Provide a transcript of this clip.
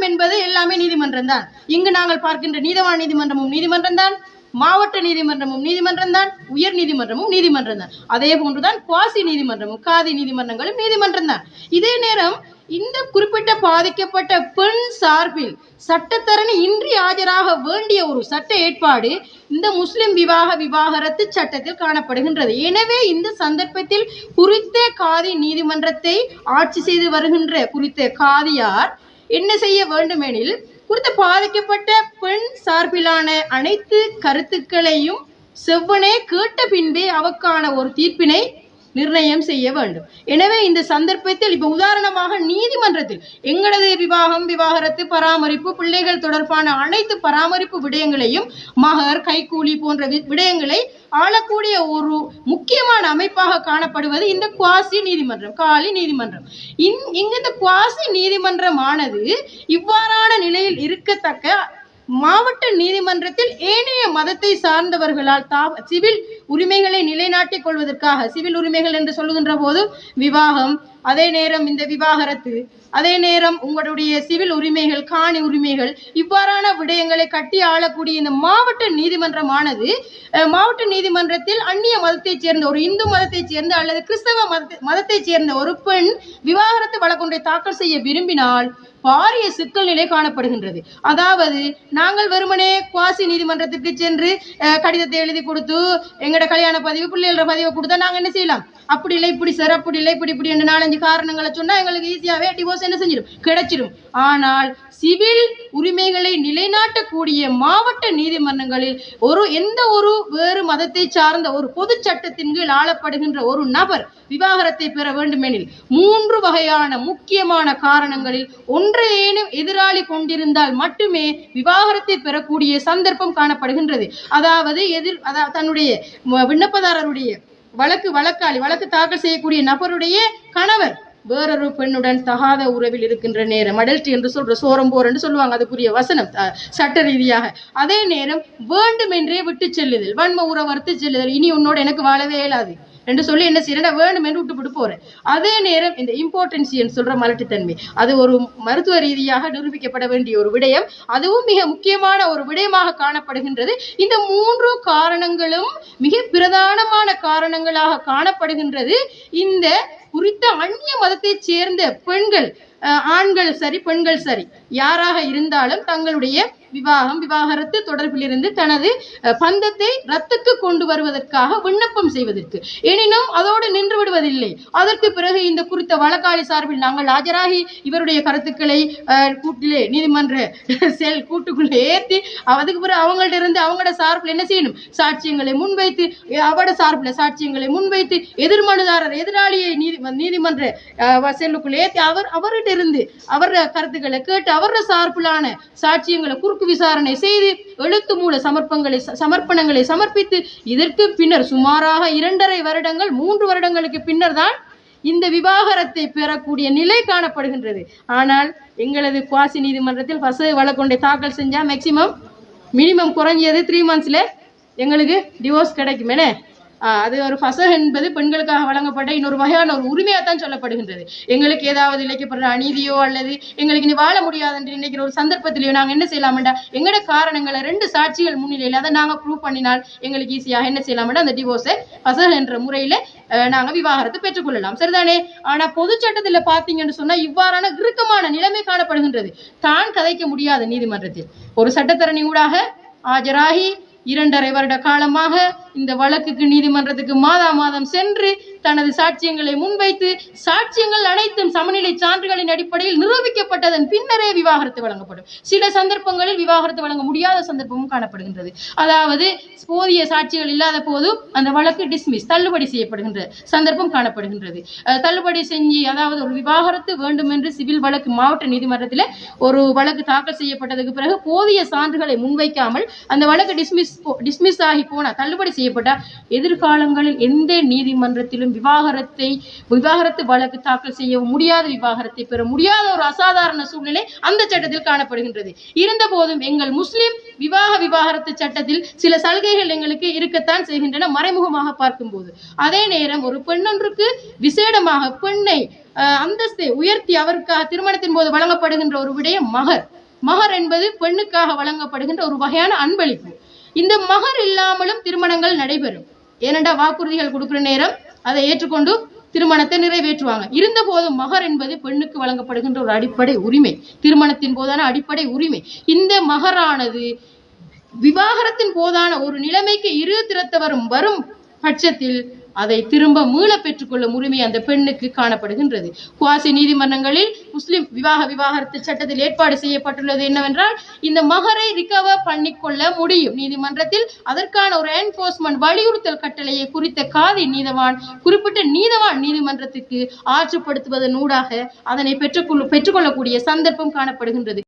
நீதிமன்றம் என்பது எல்லாமே நீதிமன்றம் தான். இங்கு நாங்கள் பார்க்கின்ற நீதவான் நீதிமன்றமும் நீதிமன்றம் தான். மாவட்ட நீதிமன்றமும் நீதிமன்றம் தான். உயர் நீதிமன்றமும் நீதிமன்றம் தான். அதே போன்றுதான் குவாசி நீதிமன்றமும் காதி நீதிமன்றங்களும் நீதிமன்றம் தான். இதே நேரம் இந்த குறிப்பிட்ட பாதிக்கப்பட்ட பெண் சார்பில் சட்டத்தரணி இன்றி ஆஜராக வேண்டிய ஒரு சட்ட ஏற்பாடு இந்த முஸ்லிம் விவாக விவாகரத்து சட்டத்தில் காணப்படுகின்றது. எனவே இந்த சந்தர்ப்பத்தில் குறித்த காதி நீதிமன்றத்தை ஆட்சி செய்து வருகின்ற குறித்த காதியார் என்ன செய்ய வேண்டுமெனில் குறித்த பாதிக்கப்பட்ட பெண் சார்பிலான அனைத்து கருத்துக்களையும் செவ்வனே கேட்ட பின்பே அவக்கான ஒரு தீர்ப்பினை நிர்ணயம் செய்ய வேண்டும். எனவே இந்த சந்தர்ப்பத்தில் இப்போ உதாரணமாக நீதிமன்றத்தில் எங்களது விவாகம் விவாகரத்து பராமரிப்பு பிள்ளைகள் தொடர்பான அனைத்து பராமரிப்பு விடயங்களையும் மகர் கைக்கூலி போன்ற வி- விடயங்களை ஆளக்கூடிய ஒரு முக்கியமான அமைப்பாக காணப்படுவது இந்த குவாசி நீதிமன்றம் காலி நீதிமன்றம். இங்கு இந்த குவாசி நீதிமன்றமானது இவ்வாறான நிலையில் இருக்கத்தக்க மாவட்ட நீதிமன்றத்தில் ஏனைய மதத்தை சார்ந்தவர்களால் தா சிவில் உரிமைகளை நிலைநாட்டிக் கொள்வதற்காக சிவில் உரிமைகள் என்று சொல்லுகின்ற போது விவாகம் அதே நேரம் இந்த விவாகரத்து அதே நேரம் உங்களுடைய சிவில் உரிமைகள் காணி உரிமைகள் இவ்வாறான விடயங்களை கட்டி ஆளக்கூடிய இந்த மாவட்ட நீதிமன்றமானது மாவட்ட நீதிமன்றத்தில் அந்நிய மதத்தைச் சேர்ந்த ஒரு இந்து மதத்தைச் சேர்ந்த அல்லது கிறிஸ்தவ மதத்தை மதத்தைச் சேர்ந்த ஒரு பெண் விவாகரத்து வழக்கொன்றை தாக்கல் செய்ய விரும்பினால் பாரிய சிக்கல் நிலை காணப்படுகின்றது. அதாவது நாங்கள் வெறுமனே குவாசி நீதிமன்றத்திற்கு சென்று கடிதத்தை எழுதி கொடுத்து எங்களோட கல்யாண பதிவு பிள்ளைகள பதிவை கொடுத்தா நாங்கள் என்ன செய்யலாம்? அப்படி இல்லை இப்படி சார் அப்படி இல்லை இப்படி இப்படி என்று நாலஞ்சு காரணங்களை சொன்னால் எங்களுக்கு ஈஸியாகவே டிவோர்ஸ் என்ன செஞ்சிடும்? கிடைச்சிடும். ஆனால் சிவில் உரிமைகளை நிலைநாட்டக்கூடிய மாவட்ட நீதிமன்றங்களில் ஒரு எந்த ஒரு வேறு மதத்தை சார்ந்த ஒரு பொது சட்டத்தின் கீழ் ஆளப்படுகின்ற ஒரு நபர் விவாகரத்தை பெற வேண்டுமெனில் மூன்று வகையான முக்கியமான காரணங்களில் ஒன்றையேனும் எதிராளி கொண்டிருந்தால் மட்டுமே விவாகரத்தை பெறக்கூடிய சந்தர்ப்பம் காணப்படுகின்றது. அதாவது எதிர் அதாவது தன்னுடைய விண்ணப்பதாரருடைய வழக்கு வழக்காளி வழக்கு தாக்கல் செய்யக்கூடிய நபருடைய கணவர் வேறொரு பெண்ணுடன் தகாத உறவில் இருக்கின்ற நேரம் அடல்ட்டி என்று சொல்ற சோரம் போர் என்று சொல்லுவாங்க அதுக்குரிய வசனம் சட்ட ரீதியாக. அதே நேரம் வேண்டுமென்றே விட்டு செல்லுதல் வன்ம உறவறுத்து செல்லுதல் இனி உன்னோட எனக்கு வாழவே இயலாது. என்று சொல்லி என்ன செய்யறேன் வேணும் என்று விட்டு விட்டு போறேன். அதே நேரம் இந்த இம்பார்ட்டன்சியன் சொல்ற மலட்டுத்தன்மை அது ஒரு மருத்துவ ரீதியாக நிரூபிக்கப்பட வேண்டிய ஒரு விடயம் அதுவும் மிக முக்கியமான ஒரு விடயமாக காணப்படுகின்றது. இந்த மூன்று காரணங்களும் மிக பிரதானமான காரணங்களாக காணப்படுகின்றது. இந்த குறித்த அந்நிய மதத்தைச் சேர்ந்த பெண்கள் ஆண்கள் சரி பெண்கள் சரி யாராக இருந்தாலும் தங்களுடைய விவாகம் விவாகரத்து தொடர்பிலிருந்து தனது பந்தத்தை ரத்துக்கு கொண்டு வருவதற்காக விண்ணப்பம் செய்வதற்கு. எனினும் அதோடு நின்று விடுவதில்லை. அதற்கு பிறகு இந்த குறித்த வழக்காளி சார்பில் நாங்கள் ஆஜராகி இவருடைய கருத்துக்களை கூட்டிலே நீதிமன்ற செல் கூட்டுக்குள்ளே ஏற்றி அதுக்கு பிறகு அவங்கள்ட்ட இருந்து அவங்களோட சார்பில் என்ன செய்யணும்? சாட்சியங்களை முன்வைத்து அவட சார்பில் சாட்சியங்களை முன்வைத்து எதிர்மனுதாரர் எதிராளியை நீதி நீதிமன்ற செல்லுக்குள்ளே ஏற்றி அவர் அவர்கிட்ட இருந்து அவர கருத்துக்களை கேட்டு அவர சார்பிலான சாட்சியங்களை குறுக்கு விசாரணை செய்து எழுத்து மூல சமர்ப்பங்களை ச- சமர்ப்பணங்களை சமர்ப்பித்து இதற்கு பின்னர் சுமாராக இரண்டரை வருடங்கள் மூன்று வருடங்களுக்கு பின்னர் தான் இந்த விவாகரத்தை பெறக்கூடிய நிலை காணப்படுகின்றது. ஆனால் எங்களது குவாசி நீதிமன்றத்தில் பசு வழக்கொண்டை தாக்கல் செஞ்சால் மேக்சிமம் மினிமம் குறைஞ்சது த்ரீ மந்த்ஸில் எங்களுக்கு டிவோர்ஸ் கிடைக்கும் என்ன அது ஒரு ஃபசல் என்பது பெண்களுக்காக வழங்கப்பட்ட இன்னொரு வகையான ஒரு உரிமையாக தான் சொல்லப்படுகின்றது. எங்களுக்கு ஏதாவது இழைக்கப்படுற அநீதியோ அல்லது எங்களுக்கு இனி வாழ முடியாது என்று நினைக்கிற ஒரு சந்தர்ப்பத்திலேயோ நாங்கள் என்ன செய்யலாம்டா எங்களோட காரணங்களை ரெண்டு சாட்சிகள் முன்னிலையில் அதை நாங்கள் ப்ரூவ் பண்ணினால் எங்களுக்கு ஈஸியாக என்ன செய்யலாம்டா அந்த டிவோர்ஸை ஃபசல் என்ற முறையில் நாங்கள் விவாகரத்து பெற்றுக்கொள்ளலாம். சரிதானே? ஆனால் பொது சட்டத்தில் பார்த்தீங்கன்னு சொன்னால் இவ்வாறான இறுக்கமான நிலைமை காணப்படுகின்றது. தான் கதைக்க முடியாது நீதிமன்றத்தில். ஒரு சட்டத்தரணி ஊடாக ஆஜராகி இரண்டரை வருட காலமாக இந்த வழக்குக்கு நீதிமன்றத்துக்கு மாதா மாதம் சென்று தனது சாட்சியங்களை முன்வைத்து சாட்சியங்கள் அனைத்தும் சமநிலை சான்றுகளின் அடிப்படையில் நிரூபிக்கப்பட்டதன் பின்னரே விவாகரத்து வழங்கப்படும். சில சந்தர்ப்பங்களில் விவாகரத்து வழங்க முடியாத சந்தர்ப்பமும் காணப்படுகின்றது. அதாவது போதிய சாட்சிகள் இல்லாத போதும் அந்த வழக்கு டிஸ்மிஸ் தள்ளுபடி செய்யப்படுகின்ற சந்தர்ப்பம் காணப்படுகின்றது. தள்ளுபடி செஞ்சு அதாவது ஒரு விவாகரத்து வேண்டும் என்று சிவில் வழக்கு மாவட்ட நீதிமன்றத்தில் ஒரு வழக்கு தாக்கல் செய்யப்பட்டதுக்கு பிறகு போதிய சான்றுகளை முன்வைக்காமல் அந்த வழக்கு டிஸ்மிஸ் டிஸ்மிஸ் ஆகி போனா தள்ளுபடி செய்யப்பட்டா எதிர்காலங்களில் எந்த நீதிமன்றத்திலும் விவாகரத்தை விவாகரத்து வழக்கு தாக்கல் செய்ய முடியாத விவாகரத்தை பெற முடியாத ஒரு அசாதாரண சூழ்நிலை அந்த சட்டத்தில் காணப்படுகின்றது. இருந்த போதும் எங்கள் முஸ்லிம் விவாக விவாகரத்து சட்டத்தில் சில சலுகைகள் எங்களுக்கு இருக்கத்தான் செய்கின்றன மறைமுகமாக பார்க்கும்போது. அதே நேரம் ஒரு பெண்ணொன்றுக்கு விசேடமாக பெண்ணை அந்தஸ்தை உயர்த்தி அவருக்காக திருமணத்தின் போது வழங்கப்படுகின்ற ஒரு விடயம் மகர். மகர் என்பது பெண்ணுக்காக வழங்கப்படுகின்ற ஒரு வகையான அன்பளிப்பு. இந்த மகர் இல்லாமலும் திருமணங்கள் நடைபெறும். ஏனென்றா வாக்குறுதிகள் கொடுக்கிற நேரம் அதை ஏற்றுக்கொண்டு திருமணத்தை நிறைவேற்றுவாங்க. இருந்த போதும் மகர் என்பது பெண்ணுக்கு வழங்கப்படுகின்ற ஒரு அடிப்படை உரிமை. திருமணத்தின் போதான அடிப்படை உரிமை. இந்த மகரானது விவாகரத்தின் போதான ஒரு நிலைமைக்கு இரு திறத்தவரும் வரும் பட்சத்தில் அதை திரும்ப மீள பெற்றுக்கொள்ளும் உரிமை அந்த பெண்ணுக்கு காணப்படுகின்றது. குவாசி நீதிமன்றங்களில் முஸ்லிம் விவாக விவாகரத்து சட்டத்தில் ஏற்பாடு செய்யப்பட்டுள்ளது என்னவென்றால் இந்த மகரை ரிகவர் பண்ணிக்கொள்ள முடியும். நீதிமன்றத்தில் அதற்கான ஒரு என்போர்ஸ்மெண்ட் வலியுறுத்தல் கட்டளையை குறித்த காதி நீதவான் குறிப்பிட்ட நீதவான் நீதிமன்றத்துக்கு ஆற்றுப்படுத்துவதன் ஊடாக அதனை பெற்றுக்கொள்ள பெற்றுக்கொள்ளக்கூடிய சந்தர்ப்பம் காணப்படுகின்றது.